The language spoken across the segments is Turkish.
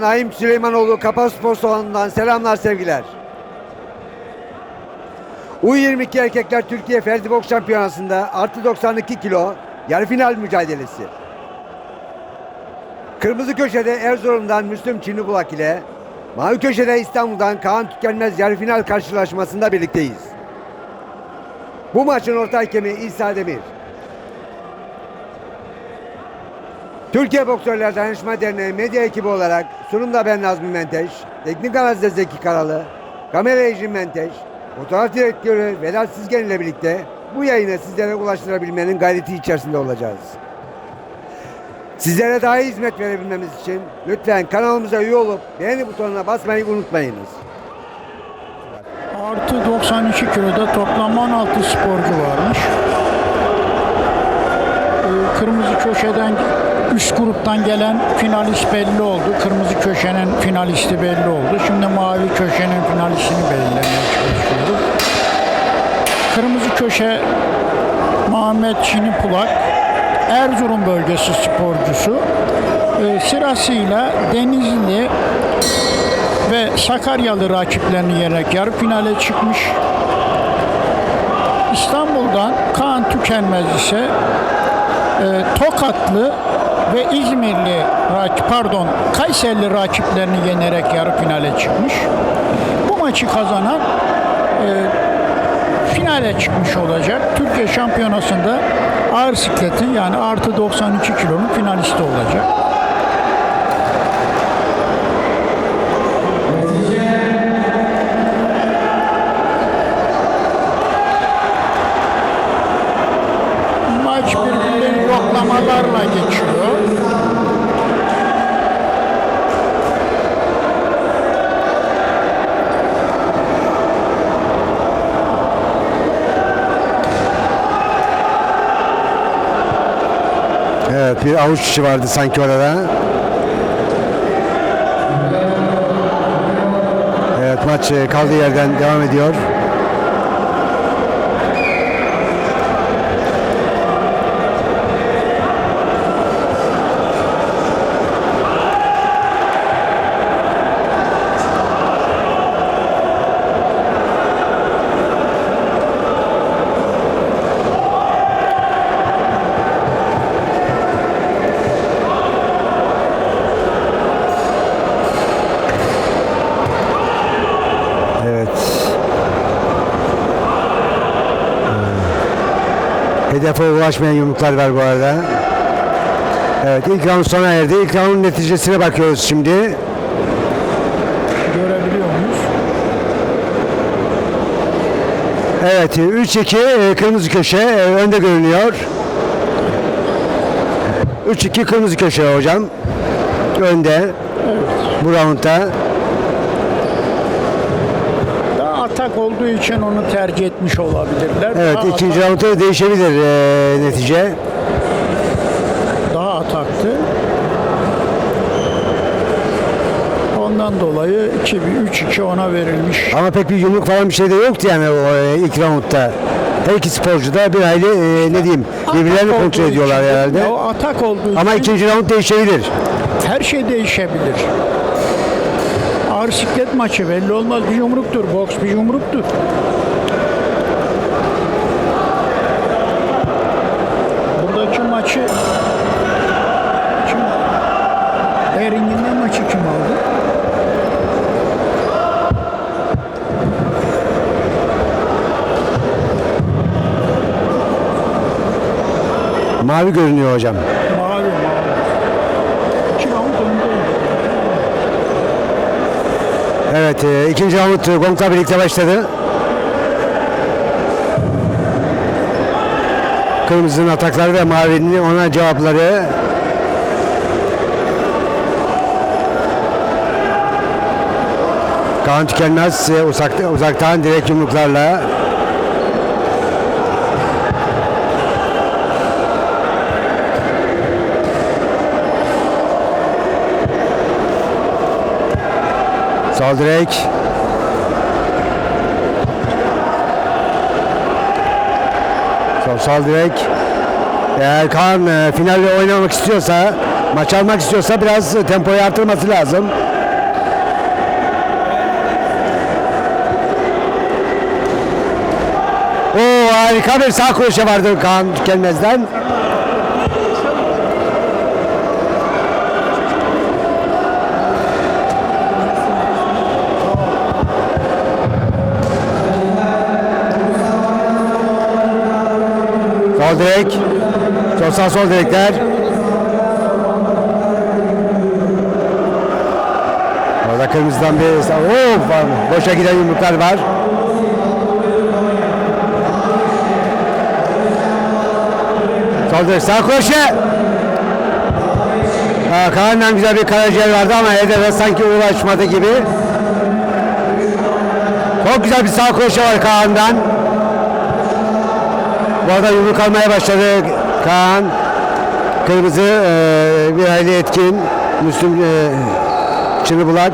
Naim Süleymanoğlu Kapaspor Salonundan selamlar sevgiler. U22 Erkekler Türkiye Ferdi Boks Şampiyonası'nda artı 92 kilo yarı final mücadelesi. Kırmızı köşede Erzurum'dan Müslüm Çinlibulak ile Mavi köşede İstanbul'dan Kaan Tükenmez yarı final karşılaşmasında birlikteyiz. Bu maçın orta hakemi İsa Demir. Türkiye Boksörler Dayanışma Derneği medya ekibi olarak sunumda ben Nazmi Menteş, teknik analizde Zeki Karalı, kamera Ejim Menteş, fotoğraf direktörü Vedat Sizgen ile birlikte bu yayını sizlere ulaştırabilmenin gayreti içerisinde olacağız. Sizlere daha iyi hizmet verebilmemiz için lütfen kanalımıza üye olup beğeni butonuna basmayı unutmayınız. Artı 92 kiloda toplam 16 sporcu varmış. Ee, Kırmızı köşeden üst gruptan gelen finalist belli oldu. Kırmızı köşenin finalisti belli oldu. Şimdi mavi köşenin finalistini belirlemeye çalışıyoruz. Kırmızı köşe Muhammed Çini Pulak Erzurum bölgesi sporcusu. Ee, sırasıyla Denizli ve Sakaryalı rakiplerini yenerek yarı finale çıkmış. İstanbul'dan Kaan Tükenmez ise e, Tokatlı ve İzmirli pardon Kayserili rakiplerini yenerek yarı finale çıkmış. Bu maçı kazanan e, finale çıkmış olacak. Türkiye Şampiyonası'nda ağır sikletin yani artı 92 kilonun finalisti olacak. Maç birbirlerini yoklamalarla geçiyor. Evet bir avuç içi vardı sanki orada. Evet maç e, kaldığı yerden devam ediyor. Ulaşmayan yumruklar var bu arada. Evet ilk round sona erdi. İlk roundun neticesine bakıyoruz şimdi. Görebiliyor muyuz? Evet 3-2 e, kırmızı köşe e, önde görünüyor. 3-2 kırmızı köşe hocam. Önde. Bu roundda. Atak olduğu için onu tercih etmiş olabilirler. Evet daha ikinci atak- değişebilir e, netice. daha ataktı. Ondan dolayı 2 3-2 ona verilmiş. Ama pek bir yumruk falan bir şey de yoktu yani o e, ilk roundda. Her iki sporcu da bir hayli e, ne diyeyim birbirlerini kontrol ediyorlar için- herhalde. O atak olduğu Ama için ikinci round değişebilir. her şey değişebilir. Ağır siklet maçı belli olmaz. Bir yumruktur. Boks bir yumruktur. Buradaki maçı kim Ering'in maçı kim aldı? Mavi görünüyor hocam. Mavi mavi. İki round önde oldu. Evet e, ikinci e, gongla birlikte başladı. Kırmızının atakları ve mavinin ona cevapları. Kaan Tükenmez e, uzakta, uzaktan direkt yumruklarla Sol direk. Sol, sol direk. Eğer Kaan e, finalde oynamak istiyorsa Maç almak istiyorsa biraz tempoyu artırması lazım. Oo harika bir sağ kroşe vardı Kaan Tükenmez'den. Direk. Sol sağ sol direkler. Orada kırmızıdan bir... Var. boşa giden yumruklar var. Sol direk sağ. Ha, Kaan'dan güzel bir karaciğer vardı ama hedefe sanki ulaşmadı gibi. Çok güzel bir sağ kroşe var Kaan'dan. Bu arada yumruk almaya başladı Kaan. Kırmızı e, bir hayli etkin. Müslüm e, Çınıbulak.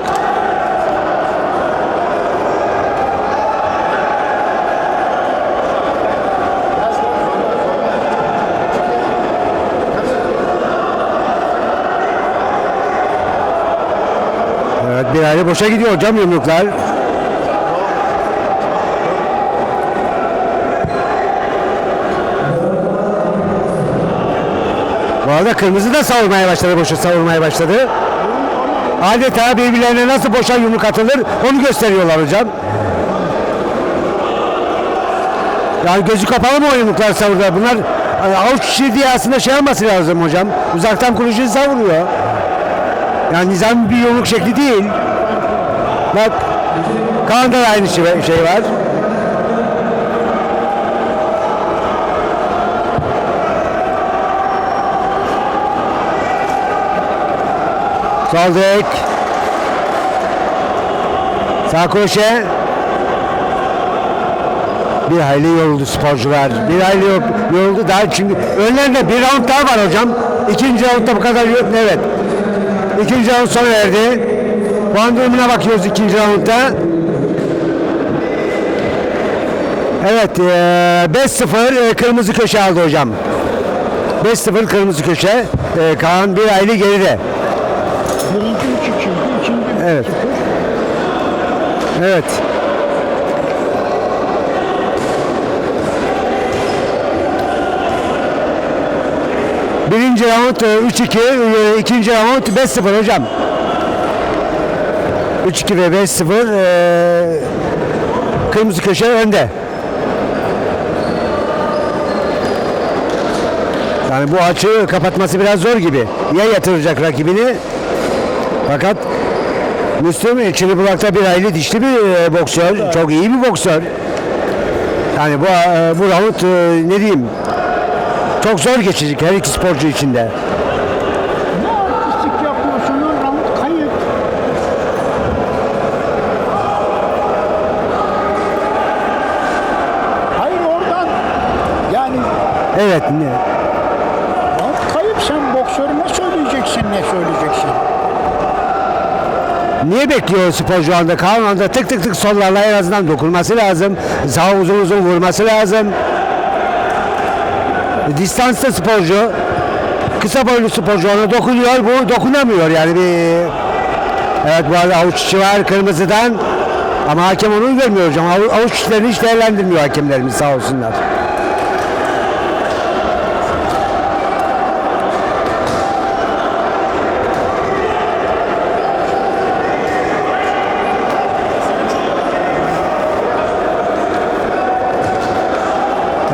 Evet bir hayli boşa gidiyor hocam yumruklar. Bu arada kırmızı da savurmaya başladı, boşa savurmaya başladı. Adeta birbirlerine nasıl boşa yumruk atılır onu gösteriyorlar hocam. Yani gözü kapalı mı o yumruklar savurdular? Bunlar avuç içi diye aslında şey olması lazım hocam. Uzaktan kuruşu savuruyor. Yani nizam bir yumruk şekli değil. Bak Kaan'da da aynı şey, şey var. Sol direk. Sağ kroşe. Bir hayli yoruldu sporcular. Bir hayli yor- yoruldu. Daha çünkü önlerinde bir round daha var hocam. İkinci roundda bu kadar yok. Evet. İkinci round sona erdi. Puan durumuna bakıyoruz ikinci roundda. Evet. eee, 5-0 eee, kırmızı köşe aldı hocam. 5-0 kırmızı köşe. Eee, Kaan bir hayli geride. Birinci üç ikiydi, ikinci üç Evet. Evet. Birinci round e, 3-2, e, ikinci round 5-0 hocam. 3-2 ve 5-0 e, kırmızı köşe önde. Yani bu açığı kapatması biraz zor gibi. Ya yatıracak rakibini fakat Müslüm Çinibulak'ta bir hayli dişli bir e, boksör. Çok iyi bir boksör. Yani bu e, bu round e, ne diyeyim çok zor geçecek her iki sporcu için de. Ne artistlik yapıyorsun lan round kayıp. Hayır oradan yani Evet. ne- kayıp sen boksörüne söyleyeceksin ne söyleyeceksin. Niye bekliyor sporcu anda? Kaan anda tık tık tık sollarla en azından dokunması lazım. Sağ uzun uzun vurması lazım. Distansta sporcu kısa boylu sporcu ona dokunuyor. Bu dokunamıyor yani bir Evet bu arada avuç içi var kırmızıdan. Ama hakem onu görmüyor hocam. Avu- Avuç içlerini hiç değerlendirmiyor hakemlerimiz sağ olsunlar.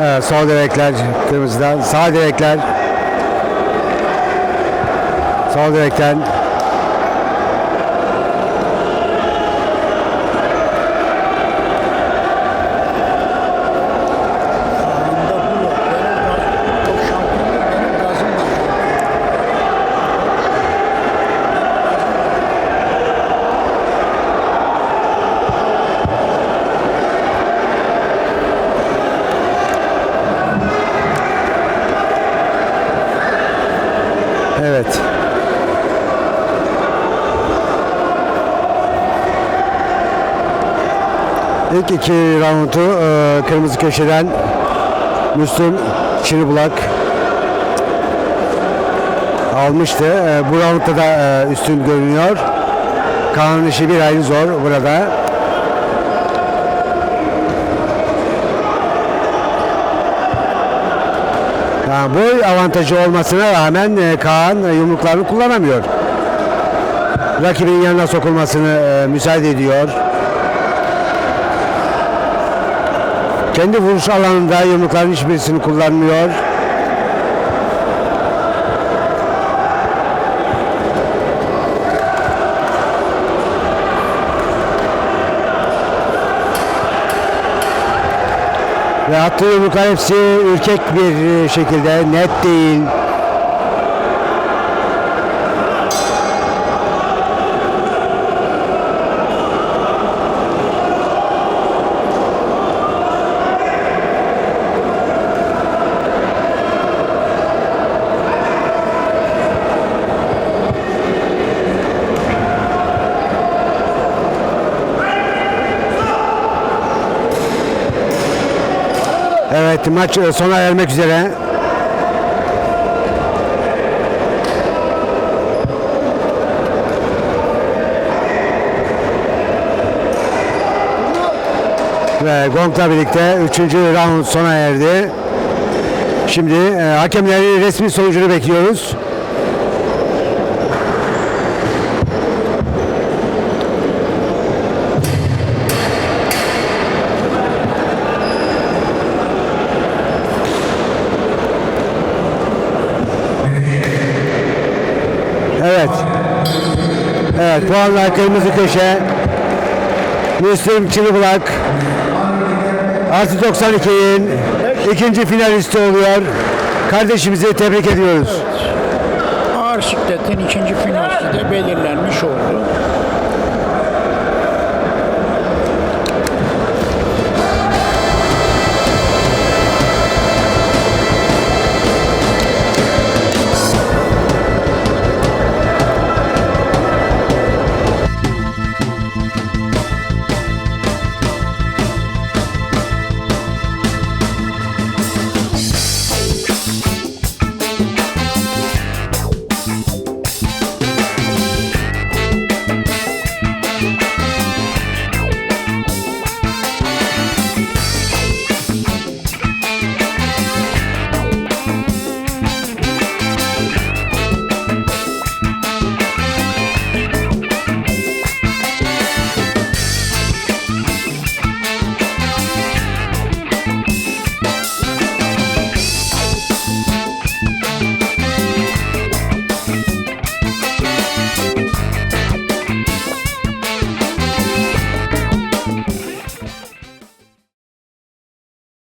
Evet, sol direkler kırmızıdan, sağ direkler. Sol direkten İlk iki roundu e, kırmızı köşeden Müslüm Çinibulak almıştı. E, bu roundda da e, üstün görünüyor. Kaan'ın işi bir ayrı zor burada. Yani boy avantajı olmasına rağmen e, Kaan yumruklarını kullanamıyor. Rakibin yanına sokulmasını e, müsaade ediyor. Kendi vuruş alanında yumrukların hiçbirisini kullanmıyor. Ve attığı yumruklar hepsi ürkek bir şekilde net değil. Evet maç e, sona ermek üzere. Ve gongla birlikte 3. round sona erdi. Şimdi e, hakemlerin resmi sonucunu bekliyoruz. Puanlar kırmızı köşe. Müslüm Çınıbılak Artı 92'nin ikinci finalisti oluyor. Kardeşimizi tebrik ediyoruz. Ağır sikletin ikinci finalisti de belirlenmiş oldu.